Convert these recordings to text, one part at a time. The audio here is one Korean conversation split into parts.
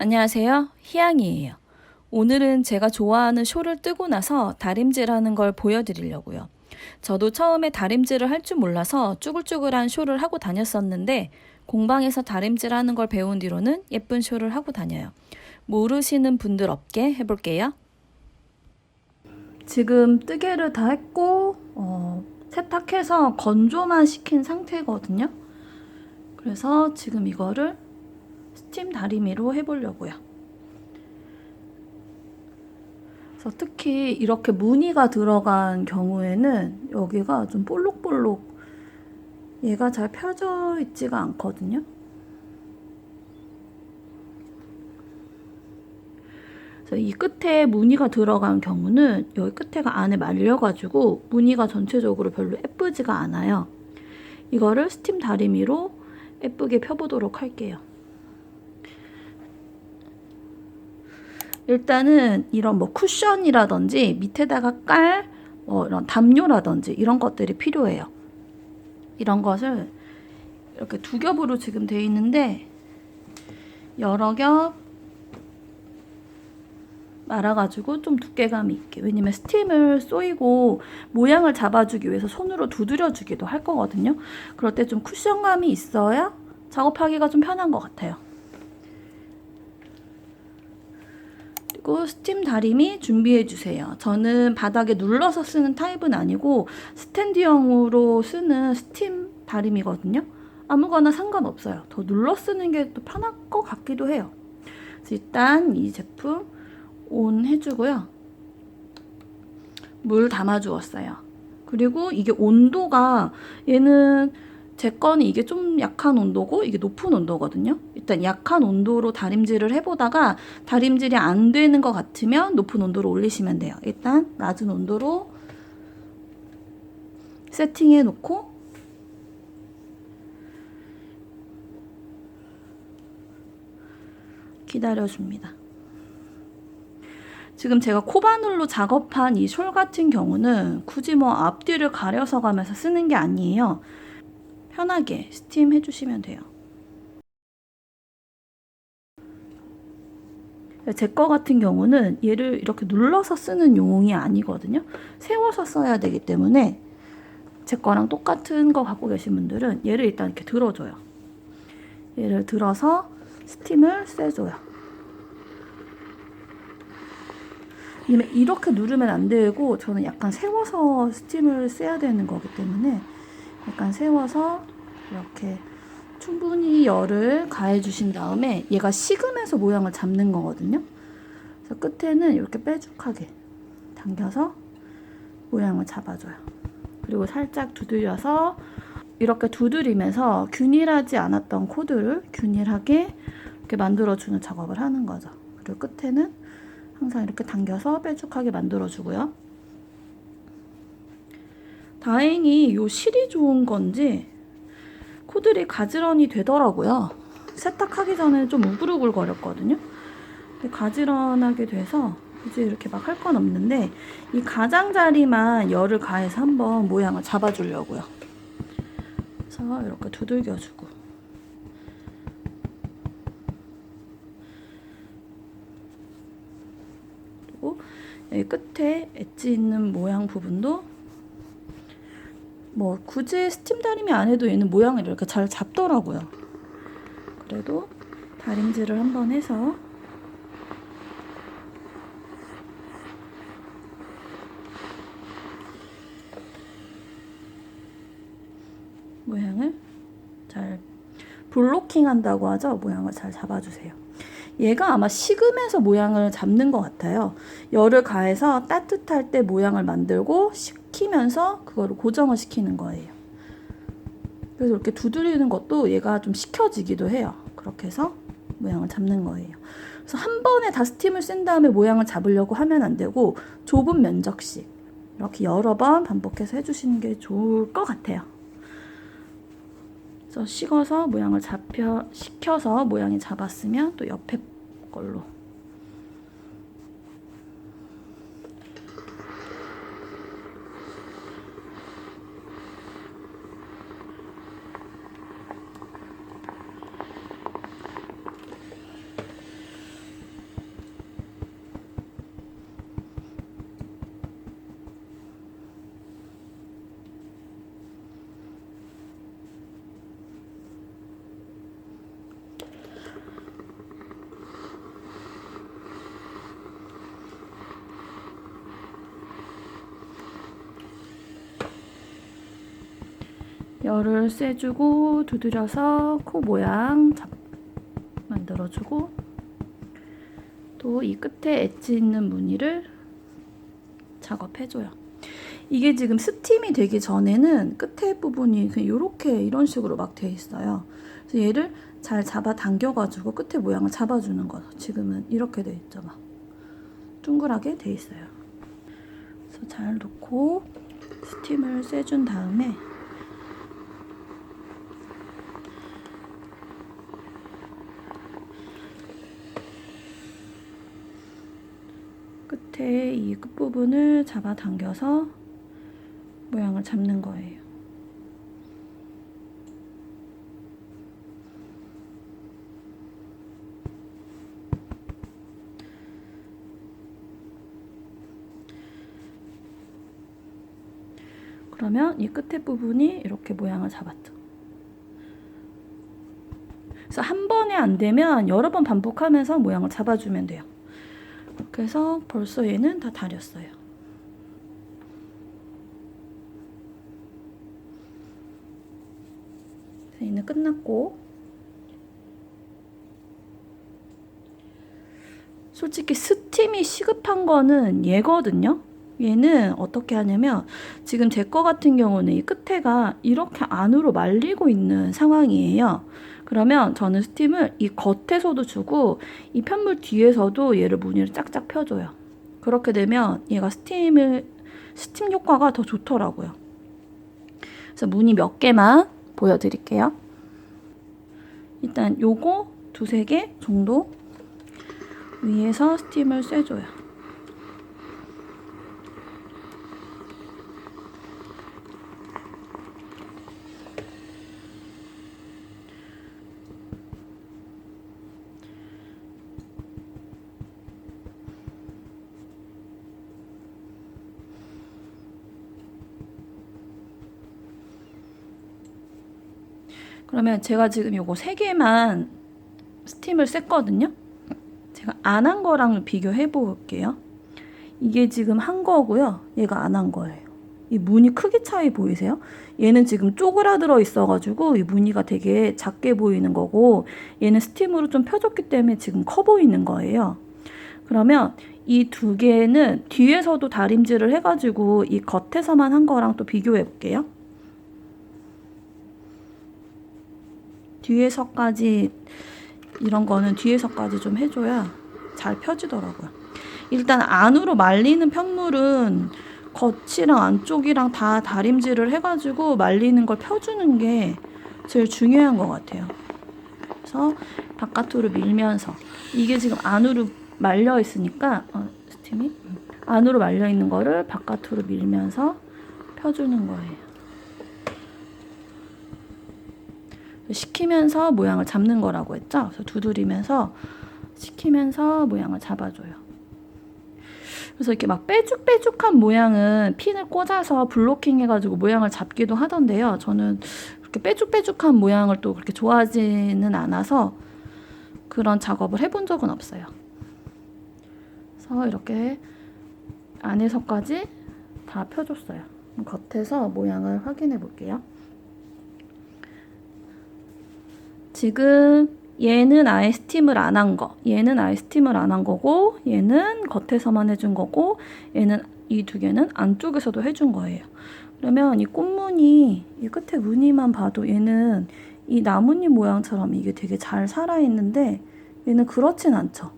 안녕하세요. 희양이에요. 오늘은 제가 좋아하는 쇼를 뜨고 나서 다림질하는 걸 보여드리려고요. 저도 처음에 다림질을 할 줄 몰라서 쭈글쭈글한 쇼를 하고 다녔었는데 공방에서 다림질하는 걸 배운 뒤로는 예쁜 쇼를 하고 다녀요. 모르시는 분들 없게 해볼게요. 지금 뜨개를 다 했고 어, 세탁해서 건조만 시킨 상태거든요. 그래서 지금 이거를 스팀 다리미로 해보려고요. 그래서 특히 이렇게 무늬가 들어간 경우에는 여기가 좀 볼록볼록 얘가 잘 펴져 있지가 않거든요. 이 끝에 무늬가 들어간 경우는 여기 끝에가 안에 말려가지고 무늬가 전체적으로 별로 예쁘지가 않아요. 이거를 스팀 다리미로 예쁘게 펴보도록 할게요. 일단은 이런 뭐 쿠션이라든지 밑에다가 깔 뭐 이런 담요라든지 이런 것들이 필요해요. 이런 것을 이렇게 두 겹으로 지금 돼 있는데 여러 겹 말아가지고 좀 두께감이 있게 왜냐면 스팀을 쏘이고 모양을 잡아주기 위해서 손으로 두드려주기도 할 거거든요. 그럴 때 좀 쿠션감이 있어야 작업하기가 좀 편한 것 같아요. 그리고 스팀 다리미 준비해 주세요. 저는 바닥에 눌러서 쓰는 타입은 아니고 스탠드형으로 쓰는 스팀 다리미거든요. 아무거나 상관없어요. 더 눌러 쓰는 게 또 편할 것 같기도 해요. 일단 이 제품 온 해주고요. 물 담아 주었어요. 그리고 이게 온도가 얘는 제 거는 이게 좀 약한 온도고 이게 높은 온도거든요. 일단 약한 온도로 다림질을 해보다가 다림질이 안 되는 것 같으면 높은 온도로 올리시면 돼요. 일단 낮은 온도로 세팅해 놓고 기다려줍니다. 지금 제가 코바늘로 작업한 이 숄 같은 경우는 굳이 뭐 앞뒤를 가려서 가면서 쓰는 게 아니에요. 편하게 스팀 해주시면 돼요. 제 거 같은 경우는 얘를 이렇게 눌러서 쓰는 용이 아니거든요. 세워서 써야 되기 때문에 제 거랑 똑같은 거 갖고 계신 분들은 얘를 일단 이렇게 들어줘요. 얘를 들어서 스팀을 쐬줘요. 이렇게 누르면 안 되고 저는 약간 세워서 스팀을 쐬야 되는 거기 때문에 약간 세워서 이렇게 충분히 열을 가해 주신 다음에 얘가 식으면서 모양을 잡는 거거든요. 그래서 끝에는 이렇게 빼죽하게 당겨서 모양을 잡아줘요. 그리고 살짝 두드려서 이렇게 두드리면서 균일하지 않았던 코드를 균일하게 이렇게 만들어주는 작업을 하는 거죠. 그리고 끝에는 항상 이렇게 당겨서 빼죽하게 만들어주고요. 다행히 이 실이 좋은 건지 코들이 가지런히 되더라고요. 세탁하기 전에 좀 우글우글 거렸거든요. 근데 가지런하게 돼서 굳이 이렇게 막 할 건 없는데 이 가장자리만 열을 가해서 한번 모양을 잡아주려고요. 그래서 이렇게 두들겨주고 그리고 여기 끝에 엣지 있는 모양 부분도 뭐 굳이 스팀 다림이 안 해도 얘는 모양을 이렇게 잘 잡더라고요. 그래도 다림질을 한번 해서 모양을 잘 블로킹 한다고 하죠. 모양을 잘 잡아주세요. 얘가 아마 식으면서 모양을 잡는 것 같아요. 열을 가해서 따뜻할 때 모양을 만들고 식히면서 그거를 고정을 시키는 거예요. 그래서 이렇게 두드리는 것도 얘가 좀 식혀지기도 해요. 그렇게 해서 모양을 잡는 거예요. 그래서 한 번에 다 스팀을 쓴 다음에 모양을 잡으려고 하면 안 되고 좁은 면적씩 이렇게 여러 번 반복해서 해주시는 게 좋을 것 같아요. 그래서 식어서 모양을 잡혀 식혀서 모양이 잡았으면 또 옆에 걸로 열을 쐬주고 두드려서 코 모양 잡, 만들어주고 또 이 끝에 엣지 있는 무늬를 작업해줘요. 이게 지금 스팀이 되기 전에는 끝에 부분이 이렇게 이런 식으로 막돼 있어요. 그래서 얘를 잘 잡아 당겨가지고 끝에 모양을 잡아주는 거죠. 지금은 이렇게 돼 있죠, 막 둥글하게 돼 있어요. 그래서 잘 놓고 스팀을 쐬준 다음에 끝에 이 끝부분을 잡아 당겨서 모양을 잡는 거예요. 그러면 이 끝에 부분이 이렇게 모양을 잡았죠. 그래서 한 번에 안 되면 여러 번 반복하면서 모양을 잡아주면 돼요. 해서 벌써 얘는 다 다렸어요. 얘는 끝났고 솔직히 스팀이 시급한 거는 얘거든요. 얘는 어떻게 하냐면 지금 제 거 같은 경우는 이 끝에가 이렇게 안으로 말리고 있는 상황이에요. 그러면 저는 스팀을 이 겉에서도 주고 이 편물 뒤에서도 얘를 무늬를 짝짝 펴줘요. 그렇게 되면 얘가 스팀을 스팀 효과가 더 좋더라고요. 그래서 무늬 몇 개만 보여드릴게요. 일단 요거 두세 개 정도 위에서 스팀을 쐬줘요. 그러면 제가 지금 요거 세 개만 스팀을 쐈거든요. 제가 안 한 거랑 비교해 볼게요. 이게 지금 한 거고요. 얘가 안 한 거예요. 이 무늬 크기 차이 보이세요? 얘는 지금 쪼그라들어 있어가지고 이 무늬가 되게 작게 보이는 거고 얘는 스팀으로 좀 펴줬기 때문에 지금 커 보이는 거예요. 그러면 이 두 개는 뒤에서도 다림질을 해가지고 이 겉에서만 한 거랑 또 비교해 볼게요. 뒤에서까지 이런 거는 뒤에서까지 좀 해줘야 잘 펴지더라고요. 일단 안으로 말리는 편물은 겉이랑 안쪽이랑 다 다림질을 해가지고 말리는 걸 펴주는 게 제일 중요한 것 같아요. 그래서 바깥으로 밀면서 이게 지금 안으로 말려 있으니까 어, 스팀이 안으로 말려 있는 거를 바깥으로 밀면서 펴주는 거예요. 식히면서 모양을 잡는 거라고 했죠. 그래서 두드리면서 식히면서 모양을 잡아줘요. 그래서 이렇게 막 빼죽빼죽한 모양은 핀을 꽂아서 블로킹 해가지고 모양을 잡기도 하던데요. 저는 그렇게 빼죽빼죽한 모양을 또 그렇게 좋아하지는 않아서 그런 작업을 해본 적은 없어요. 그래서 이렇게 안에서까지 다 펴줬어요. 겉에서 모양을 확인해 볼게요. 지금 얘는 아예 스팀을 안 한 거, 얘는 아예 스팀을 안 한 거고, 얘는 겉에서만 해준 거고, 얘는 이 두 개는 안쪽에서도 해준 거예요. 그러면 이 꽃무늬, 이 끝에 무늬만 봐도 얘는 이 나뭇잎 모양처럼 이게 되게 잘 살아있는데, 얘는 그렇진 않죠.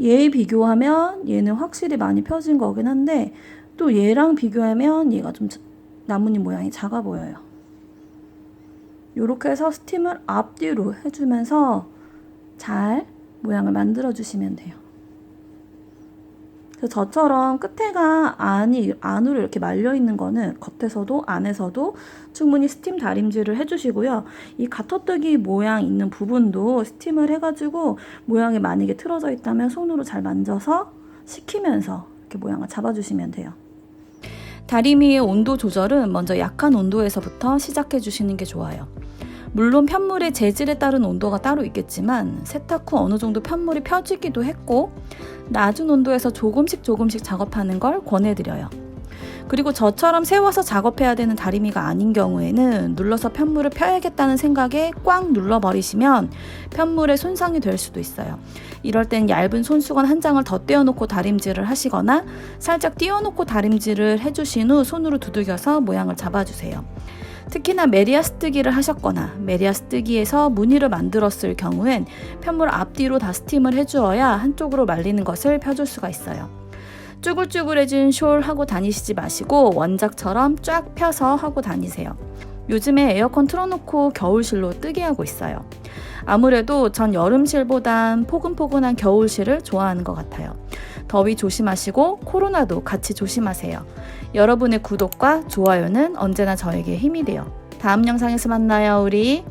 얘 비교하면 얘는 확실히 많이 펴진 거긴 한데, 또 얘랑 비교하면 얘가 좀 나뭇잎 모양이 작아 보여요. 이렇게 해서 스팀을 앞뒤로 해주면서 잘 모양을 만들어 주시면 돼요. 저처럼 끝에가 안이 안으로 이렇게 말려 있는 거는 겉에서도 안에서도 충분히 스팀 다림질을 해주시고요. 이 가터뜨기 모양 있는 부분도 스팀을 해가지고 모양이 만약에 틀어져 있다면 손으로 잘 만져서 식히면서 이렇게 모양을 잡아주시면 돼요. 다리미의 온도 조절은 먼저 약한 온도에서부터 시작해 주시는 게 좋아요. 물론 편물의 재질에 따른 온도가 따로 있겠지만 세탁 후 어느 정도 편물이 펴지기도 했고 낮은 온도에서 조금씩 조금씩 작업하는 걸 권해드려요. 그리고 저처럼 세워서 작업해야 되는 다리미가 아닌 경우에는 눌러서 편물을 펴야겠다는 생각에 꽉 눌러버리시면 편물에 손상이 될 수도 있어요. 이럴 땐 얇은 손수건 한 장을 더 떼어놓고 다림질을 하시거나 살짝 띄워놓고 다림질을 해주신 후 손으로 두들겨서 모양을 잡아주세요. 특히나 메리아 스 뜨기를 하셨거나 메리아 스 뜨기에서 무늬를 만들었을 경우엔 편물 앞뒤로 다 스팀을 해주어야 한쪽으로 말리는 것을 펴줄 수가 있어요. 쭈글쭈글해진 숄 하고 다니시지 마시고 원작처럼 쫙 펴서 하고 다니세요. 요즘에 에어컨 틀어놓고 겨울실로 뜨게 하고 있어요. 아무래도 전 여름실보단 포근포근한 겨울실을 좋아하는 것 같아요. 더위 조심하시고 코로나도 같이 조심하세요. 여러분의 구독과 좋아요는 언제나 저에게 힘이 돼요. 다음 영상에서 만나요, 우리.